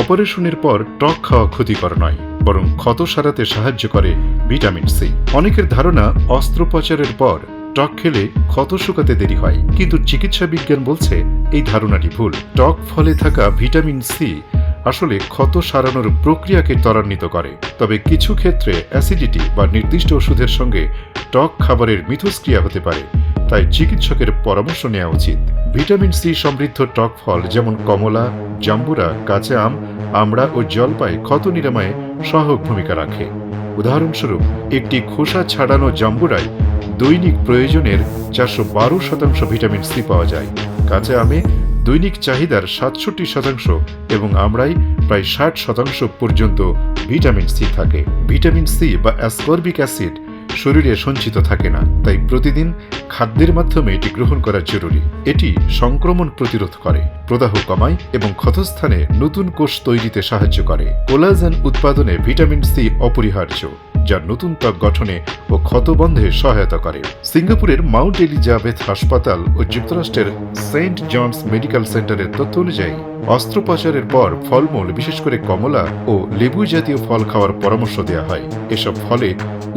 অপারেশনের পর টক খাওয়া ক্ষতিকর নয়, বরং ক্ষত সারাতে সাহায্য করে ভিটামিন সি। অনেকের ধারণা অস্ত্রোপচারের পর টক খেলে ক্ষত শুকাতে দেরি হয়, কিন্তু চিকিৎসা বিজ্ঞান বলছে এই ধারণাটি ভুল। টক ফলে থাকা ভিটামিন সি আসলে ক্ষত সারানোর প্রক্রিয়াকে ত্বরান্বিত করে, তবে কিছু ক্ষেত্রে অ্যাসিডিটি বা নির্দিষ্ট ওষুধের সঙ্গে টক খাবারের মিথস্ক্রিয়া হতে পারে। তাই চিকিৎসকের পরামর্শ নেওয়া উচিত। ভিটামিন সি সমৃদ্ধ টক ফল যেমন কমলা, জাম্বুরা, কাঁচা আম, আমড়া ও জলপাই ক্ষত নিরাময়ে সহায়ক ভূমিকা রাখে। উদাহরণস্বরূপ, একটি খোসা ছাড়ানো জাম্বুরায় দৈনিক প্রয়োজনের চারশো বারো শতাংশ ভিটামিন সি পাওয়া যায়। কাঁচা আমে দৈনিক চাহিদার সাতষট্টি শতাংশ এবং আমরাই প্রায় ষাট শতাংশ পর্যন্ত ভিটামিন সি থাকে। ভিটামিন সি বা অ্যাসকর্বিক অ্যাসিড শরীরে সঞ্চিত থাকে না, তাই প্রতিদিন খাদ্যের মাধ্যমে এটি গ্রহণ করা জরুরি। এটি সংক্রমণ প্রতিরোধ করে, প্রদাহ কমায় এবং ক্ষতস্থানে নতুন কোষ তৈরিতে সাহায্য করে। কোলাজেন উৎপাদনে ভিটামিন সি অপরিহার্য। যা নতুন ত্বক গঠনে ও ক্ষতবন্ধে সহায়তা করে। সিঙ্গাপুরের মাউন্ট এলিজাবেথ হাসপাতাল ও যুক্তরাষ্ট্রের সেন্ট জনস মেডিকেল সেন্টারের তথ্য অনুযায়ী, অস্ত্রোপচারের পর ফলমূল, বিশেষ করে কমলা ও লেবু জাতীয় ফল খাওয়ার পরামর্শ দেওয়া হয়। এসব ফলে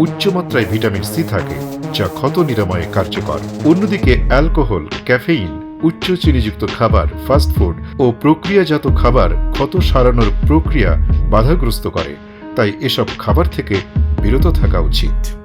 উচ্চমাত্রায় ভিটামিন সি থাকে, যা ক্ষত নিরাময়ে কার্যকর। অন্যদিকে অ্যালকোহল, ক্যাফেইন, উচ্চ চিনিযুক্ত খাবার ফাস্টফুড ও প্রক্রিয়াজাত খাবার ক্ষত সারানোর প্রক্রিয়া বাধাগ্রস্ত করে। তাই এসব খাবার থেকে বিরত থাকা উচিত।